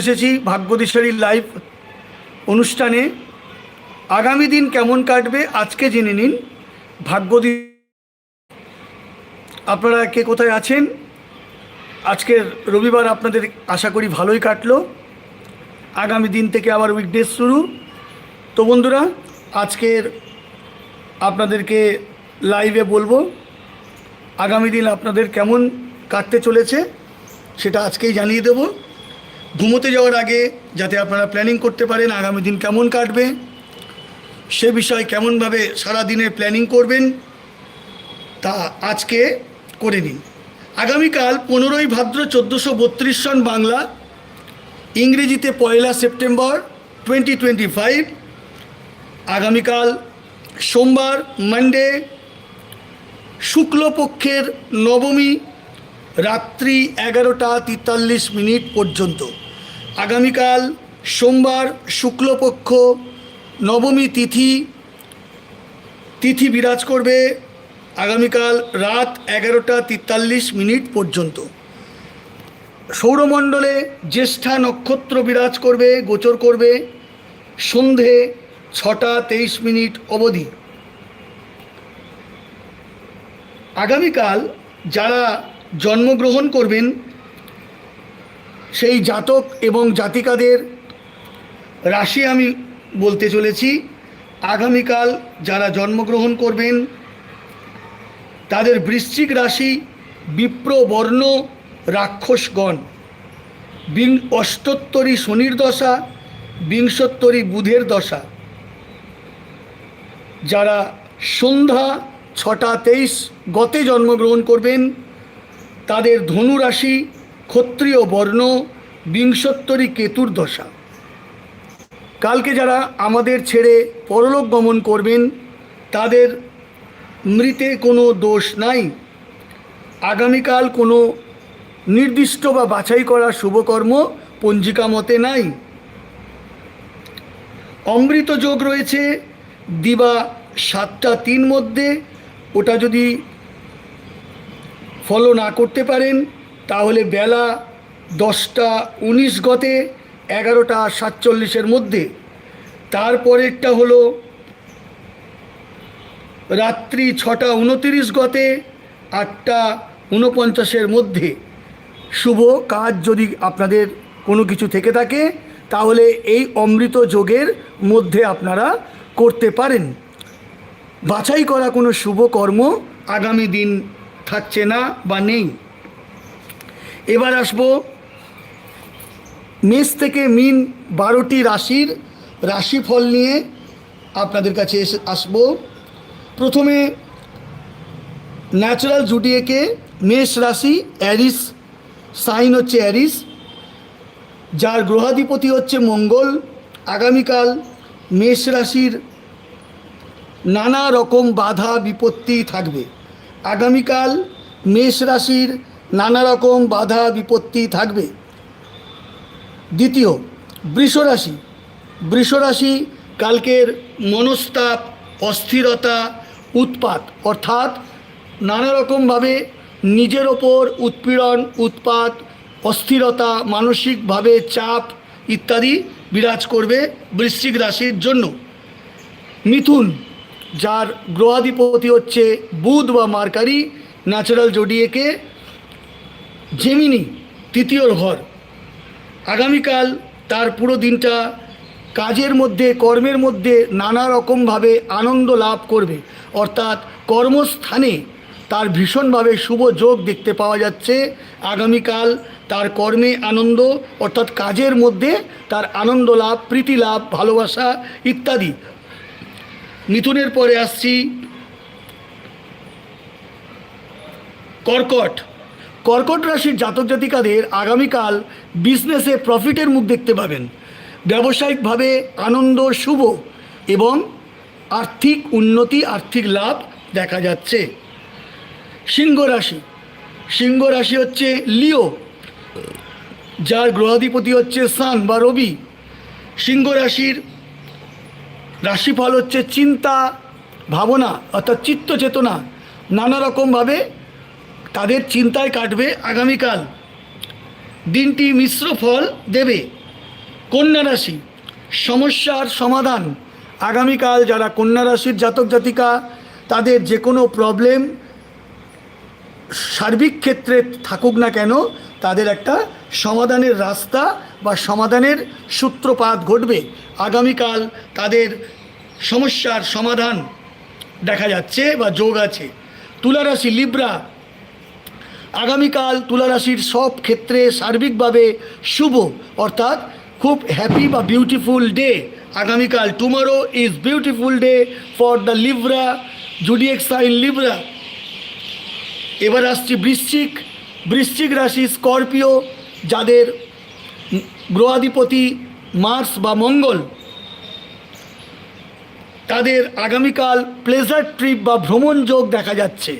এসেছি ভাগ্যদিশারী লাইভ অনুষ্ঠানে। আগামী দিন কেমন কাটবে আজকে জেনে নিন। ভাগ্যদি আপনারা কে কোথায় আছেন? আজকের রবিবার আপনাদের আশা করি ভালোই কাটলো। আগামী দিন থেকে আবার উইকডেজ শুরু। তো বন্ধুরা, আজকের আপনাদেরকে লাইভে বলব, আগামী দিন আপনাদের কেমন কাটতে চলেছে সেটা আজকেই জানিয়ে দেবো। ঘুমোতে যাওয়ার আগে যাতে আপনারা প্ল্যানিং করতে পারেন আগামী দিন কেমন কাটবে, সে বিষয়ে কেমনভাবে সারা দিনের প্ল্যানিং করবেন, তা আজকে করে নিন। আগামীকাল পনেরোই ভাদ্র চোদ্দোশো বত্রিশ সন বাংলা, ইংরেজিতে পয়লা সেপ্টেম্বর টোয়েন্টি টোয়েন্টি ফাইভ আগামীকাল সোমবার মানডে শুক্লপক্ষের নবমী, রাত্রি এগারোটা তেতাল্লিশ মিনিট পর্যন্ত। আগামীকাল সোমবার শুক্লপক্ষ নবমী তিথি তিথি বিরাজ করবে আগামীকাল রাত এগারোটা তেতাল্লিশ মিনিট পর্যন্ত। সৌরমণ্ডলে জ্যেষ্ঠা নক্ষত্র বিরাজ করবে, গোচর করবে সন্ধে ছটা তেইশ মিনিট অবধি। আগামীকাল যারা জন্মগ্রহণ করবেন সেই জাতক এবং জাতিকাদের রাশি আমি বলতে চলেছি। আগামীকাল যারা জন্মগ্রহণ করবেন, তাদের বৃশ্চিক রাশি বিপ্রবর্ণ রাক্ষসগণ। বিং অষ্টোত্তরী শনির দশা, বিংশোত্তরী বুধের দশা। যারা সন্ধ্যা ছটা তেইশ গতে জন্মগ্রহণ করবেন, তাদের ধনু রাশি ক্ষত্রিয় বর্ণ বিংশোত্তরী কেতুর দশা। কালকে যারা আমাদের ছেড়ে পরলোক গমন করবেন, তাদের মৃতে কোনো দোষ নাই। আগামীকাল কোনো নির্দিষ্ট বা বাছাই করা শুভকর্ম পঞ্জিকা মতে নাই। অমৃত যোগ রয়েছে দিবা সাতটা তিন মধ্যে। ওটা যদি ফলো না করতে পারেন তাহলে বেলা দশটা উনিশ গতে এগারোটা সাতচল্লিশের মধ্যে। তারপরেরটা হলো রাত্রি ছটা উনতিরিশ গতে আটটা উনপঞ্চাশের মধ্যে। শুভ কাজ যদি আপনাদের কোনো কিছু থেকে থাকে, তাহলে এই অমৃত যোগের মধ্যে আপনারা করতে পারেন। বাছাই করা কোনো শুভ কর্ম আগামী দিন থাকছে না বা নেই। এবার আসব মেষ থেকে মিন বারোটি রাশির রাশিফল নিয়ে আপনাদের কাছে এসে আসব। প্রথমে ন্যাচারাল জুডিয়েকে মেষ রাশি অ্যারিস সাইন হচ্ছে অ্যারিস যার গ্রহাধিপতি হচ্ছে মঙ্গল। আগামীকাল মেষ রাশির নানা রকম বাধা, বিপত্তি থাকবে। আগামীকাল মেষ রাশির নানা রকম বাধা বিপত্তি থাকবে। দ্বিতীয়, বৃষরাশি। বৃষরাশি কালকের মনস্তাপ, অস্থিরতা, উৎপাত, অর্থাৎ নানা রকমভাবে নিজের ওপর উৎপীড়ন, উৎপাত, অস্থিরতা, মানসিকভাবে চাপ ইত্যাদি বিরাজ করবে বৃশ্চিক রাশির জন্য। মিথুন, যার গ্রহাধিপতি হচ্ছে বুধ বা মার্কারি, ন্যাচারাল জোডিয়েকে জেমিনি, তৃতীয় ঘর। আগামীকাল তার পুরো দিনটা কাজের মধ্যে, কর্মের মধ্যে নানা রকমভাবে আনন্দ লাভ করবে। অর্থাৎ কর্মস্থানে তার ভীষণভাবে শুভ যোগ দেখতে পাওয়া যাচ্ছে। আগামীকাল তার কর্মে আনন্দ, অর্থাৎ কাজের মধ্যে তার আনন্দ লাভ, প্রীতি লাভ, ভালোবাসা ইত্যাদি। মিথুনের পরে আসছি কর্কট। কর্কট রাশির জাতক জাতিকাদের আগামীকাল বিজনেসে প্রফিটের মুখ দেখতে পাবেন। ব্যবসায়িকভাবে আনন্দ, শুভ এবং আর্থিক উন্নতি, আর্থিক লাভ দেখা যাচ্ছে। সিংহ রাশি। সিংহ রাশি হচ্ছে লিও, যার গ্রহাধিপতি হচ্ছে সান বা রবি। সিংহ রাশির রাশিফল হচ্ছে চিন্তা, ভাবনা অর্থাৎ চিত্ত চেতনা নানা রকমভাবে তাদের চিন্তায় কাটবে আগামীকাল। দিনটি মিশ্র ফল দেবে। কন্যা রাশি, সমস্যার সমাধান। আগামীকাল যারা কন্যা রাশির জাতক জাতিকা, তাদের যে কোনো প্রবলেম সার্বিক ক্ষেত্রে থাকুক না কেন, তাদের একটা সমাধানের রাস্তা বা সমাধানের সূত্রপাত ঘটবে। আগামীকাল তাদের সমস্যার সমাধান দেখা যাচ্ছে বা যোগ আছে। তুলারাশি লিব্রা আগামীকাল তুলারাশির সব ক্ষেত্রে সার্বিকভাবে শুভ, অর্থাৎ খুব হ্যাপি বা বিউটিফুল ডে আগামীকাল tomorrow is beautiful day for the Libra zodiac sign Libra এবার আসছি বৃশ্চিক। বৃশ্চিক রাশি স্করপিও যাদের গ্রহাধিপতি মার্স বা মঙ্গল। তাদের আগামীকাল প্লেজার ট্রিপ বা ভ্রমণ যোগ দেখা যাচ্ছে।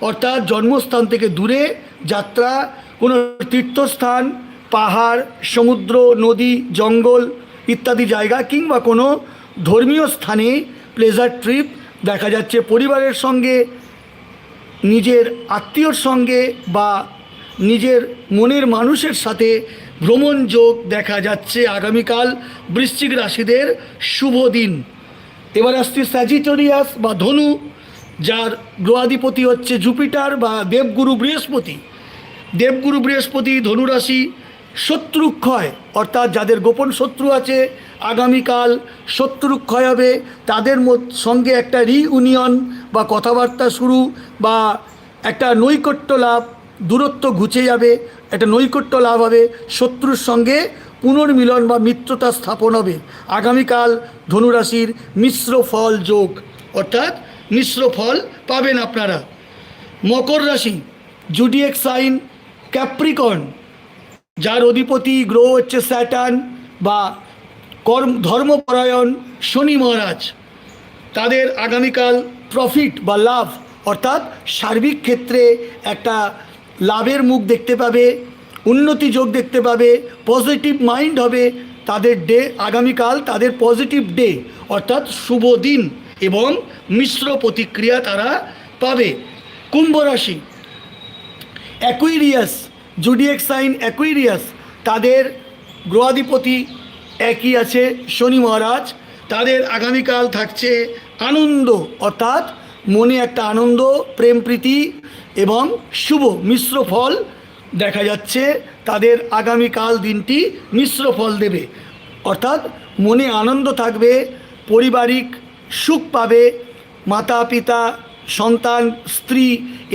অর্থাৎ জন্মস্থান থেকে দূরে যাত্রা, কোনো তীর্থস্থান, পাহাড়, সমুদ্র, নদী, জঙ্গল ইত্যাদি জায়গা কিংবা কোনো ধর্মীয় স্থানে প্লেজার ট্রিপ দেখা যাচ্ছে পরিবারের সঙ্গে, নিজের আত্মীয়র সঙ্গে বা নিজের মনের মানুষের সাথে ভ্রমণ যোগ দেখা যাচ্ছে আগামীকাল বৃশ্চিক রাশিদের শুভ দিন। এবার আসছি স্যাজিটোরিয়াস বা ধনু। যার গ্রহাধিপতি হচ্ছে জুপিটার বা দেবগুরু বৃহস্পতি। দেবগুরু বৃহস্পতি ধনুরাশি শত্রুক্ষয়, অর্থাৎ যাদের গোপন শত্রু আছে, আগামীকাল শত্রুক্ষয় হবে, তাদের সঙ্গে একটা রিউনিয়ন বা কথাবার্তা শুরু বা একটা নৈকট্য লাভ, দূরত্ব ঘুচে যাবে, একটা নৈকট্য লাভ হবে, শত্রুর সঙ্গে পুনর্মিলন বা মিত্রতা স্থাপন হবে। আগামীকাল ধনুরাশির মিশ্র ফল যোগ, অর্থাৎ মিশ্র ফল পাবেন আপনারা। মকর রাশি জুডিয়েক সাইন ক্যাপ্রিকর্ন যার অধিপতি গ্রহ হচ্ছে স্যাটার্ন বা কর্ম, ধর্মপরায়ণ শনি মহারাজ। তাদের আগামীকাল প্রফিট বা লাভ, অর্থাৎ সার্বিক ক্ষেত্রে একটা লাভের মুখ দেখতে পাবে, উন্নতি যোগ দেখতে পাবে পজিটিভ মাইন্ড হবে, তাদের ডে আগামীকাল তাদের পজিটিভ ডে অর্থাৎ শুভ দিন। এবং মিশ্র প্রতিক্রিয়া তারা পাবে। কুম্ভ রাশি অ্যাকুইরিয়াস জুডিয়েক সাইন অ্যাকুইরিয়াস তাদের গ্রহাধিপতি একই আছে শনি মহারাজ। তাদের আগামীকাল থাকছে আনন্দ, অর্থাৎ মনে একটা আনন্দ, প্রেম, প্রীতি এবং শুভ মিশ্র ফল দেখা যাচ্ছে। তাদের আগামীকাল দিনটি মিশ্র ফল দেবে। অর্থাৎ মনে আনন্দ থাকবে, পারিবারিক সুখ পাবে, মাতা, পিতা, সন্তান, স্ত্রী,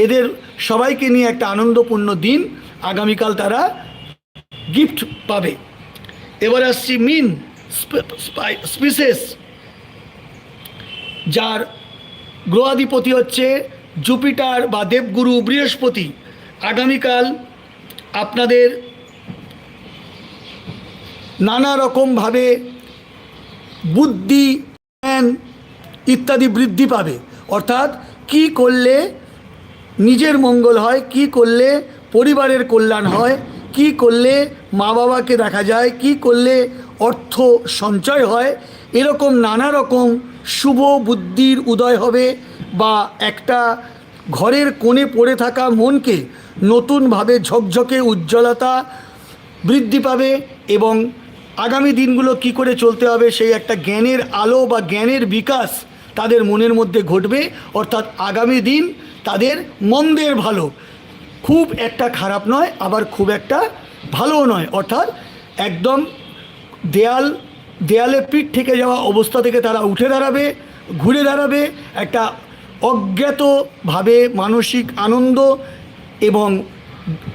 এদের সবাইকে নিয়ে একটা আনন্দপূর্ণ দিন আগামীকাল তারা গিফট পাবে। এবার আসছি মিন স্পিসেস যার গ্রহাধিপতি হচ্ছে জুপিটার বা দেবগুরু বৃহস্পতি। আগামীকাল আপনাদের নানা রকমভাবে বুদ্ধি, জ্ঞান ইত্যাদি বৃদ্ধি পাবে। অর্থাৎ কি করলে নিজের মঙ্গল হয়, কি করলে পরিবারের কল্যাণ হয়, কি করলে মা বাবাকে দেখা যায়, কি করলে অর্থ সঞ্চয় হয়, এরকম নানা রকম শুভ বুদ্ধির উদয় হবে বা একটা ঘরের কোণে পড়ে থাকা মনকে নতুনভাবে ঝকঝকে উজ্জ্বলতা বৃদ্ধি পাবে এবং আগামী দিনগুলো কি করে চলতে হবে সেই একটা জ্ঞানের আলো বা জ্ঞানের বিকাশ তাদের মনের মধ্যে ঘটবে, অর্থাৎ আগামী দিন তাদের মন্দের ভালো। খুব একটা খারাপ নয়, আবার খুব একটা ভালোও নয়। অর্থাৎ একদম দেয়াল, দেয়ালে পিঠ থেকে যাওয়া অবস্থা থেকে তারা উঠে দাঁড়াবে, ঘুরে দাঁড়াবে। একটা অজ্ঞাতভাবে মানসিক আনন্দ এবং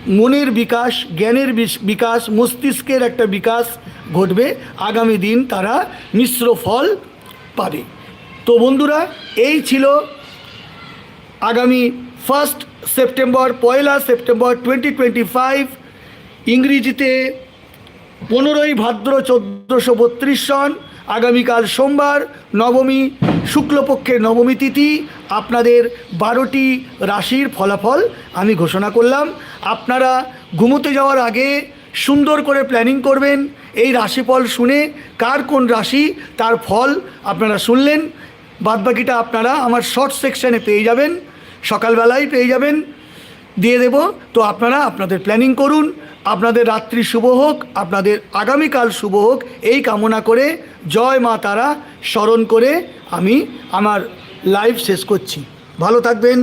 মনের বিকাশ, জ্ঞানের বিকাশ, মস্তিষ্কের একটা বিকাশ ঘটবে। আগামী দিন তারা মিশ্র ফল পাবে। তো বন্ধুরা, এই ছিল আগামী ফার্স্ট সেপ্টেম্বর পয়লা সেপ্টেম্বর টোয়েন্টি টোয়েন্টি ফাইভ ইংরেজিতে পনেরোই ভাদ্র চোদ্দোশো বত্রিশ সন, আগামীকাল সোমবার, নবমী, শুক্লপক্ষের নবমী তিথি, আপনাদের বারোটি রাশির ফলাফল আমি ঘোষণা করলাম। আপনারা ঘুমোতে যাওয়ার আগে সুন্দর করে প্ল্যানিং করবেন, এই রাশিফল শুনে কার কোন রাশি তার ফল আপনারা শুনলেন। বাদবাকিটা আপনারা আমার শর্ট সেকশানে পেয়ে যাবেন, সকালবেলায় পেয়ে যাবেন, দিয়ে দেব। তো আপনারা আপনাদের প্ল্যানিং করুন, আপনাদের রাত্রি শুভ হোক, আপনাদের আগামীকাল শুভ হোক, এই কামনা করে জয় মা তারা স্মরণ করে আমি আমার লাইভ শেষ করছি। ভালো থাকবেন।